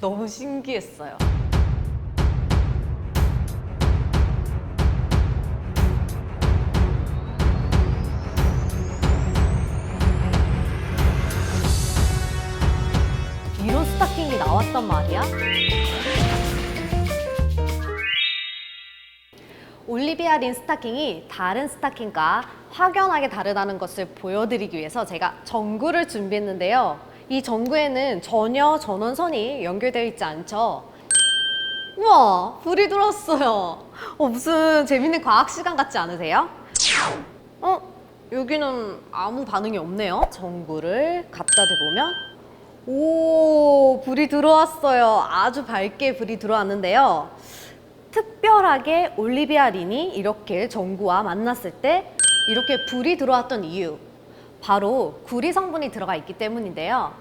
너무 신기했어요. 이런 스타킹이 나왔단 말이야? 올리비아 린 스타킹이 다른 스타킹과 확연하게 다르다는 것을 보여드리기 위해서 제가 전구를 준비했는데요. 이 전구에는 전혀 전원선이 연결되어 있지 않죠. 우와, 불이 들어왔어요. 어, 무슨 재밌는 과학 시간 같지 않으세요? 어, 여기는 아무 반응이 없네요. 전구를 갖다 대보면 오, 불이 들어왔어요. 아주 밝게 불이 들어왔는데요. 특별하게 올리비아 린이 이렇게 전구와 만났을 때 이렇게 불이 들어왔던 이유 바로 구리 성분이 들어가 있기 때문인데요.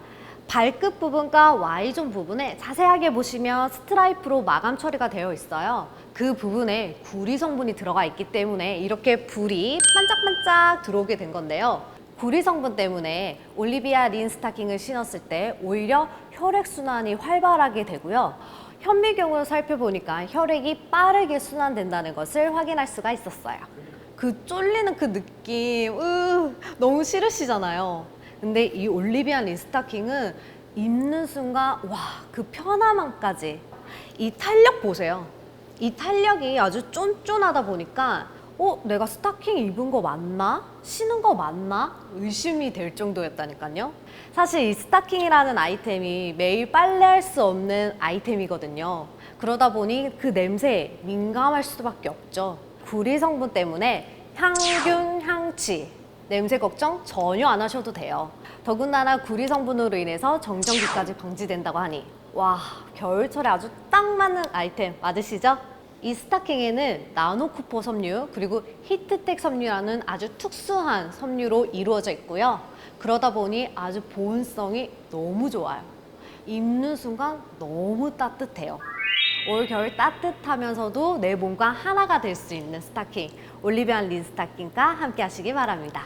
발끝 부분과 Y존 부분에 자세하게 보시면 스트라이프로 마감 처리가 되어 있어요. 그 부분에 구리 성분이 들어가 있기 때문에 이렇게 불이 반짝반짝 들어오게 된 건데요. 구리 성분 때문에 올리비아 린 스타킹을 신었을 때 오히려 혈액순환이 활발하게 되고요. 현미경을 살펴보니까 혈액이 빠르게 순환된다는 것을 확인할 수가 있었어요. 그 쫄리는 그 느낌, 으, 너무 싫으시잖아요. 근데 이 올리비아 린 스타킹은 입는 순간, 와, 그 편함함까지. 이 탄력 보세요. 이 탄력이 아주 쫀쫀하다 보니까, 어, 내가 스타킹 입은 거 맞나? 신은 거 맞나? 의심이 될 정도였다니까요. 사실 이 스타킹이라는 아이템이 매일 빨래할 수 없는 아이템이거든요. 그러다 보니 그 냄새에 민감할 수밖에 없죠. 구리 성분 때문에 향균, 향취, 냄새 걱정 전혀 안 하셔도 돼요. 더군다나 구리 성분으로 인해서 정전기까지 방지된다고 하니 와 겨울철에 아주 딱 맞는 아이템 맞으시죠? 이 스타킹에는 나노쿠퍼 섬유 그리고 히트텍 섬유라는 아주 특수한 섬유로 이루어져 있고요. 그러다 보니 아주 보온성이 너무 좋아요. 입는 순간 너무 따뜻해요. 올 겨울 따뜻하면서도 내 몸과 하나가 될 수 있는 스타킹 올리비안 린 스타킹과 함께 하시기 바랍니다.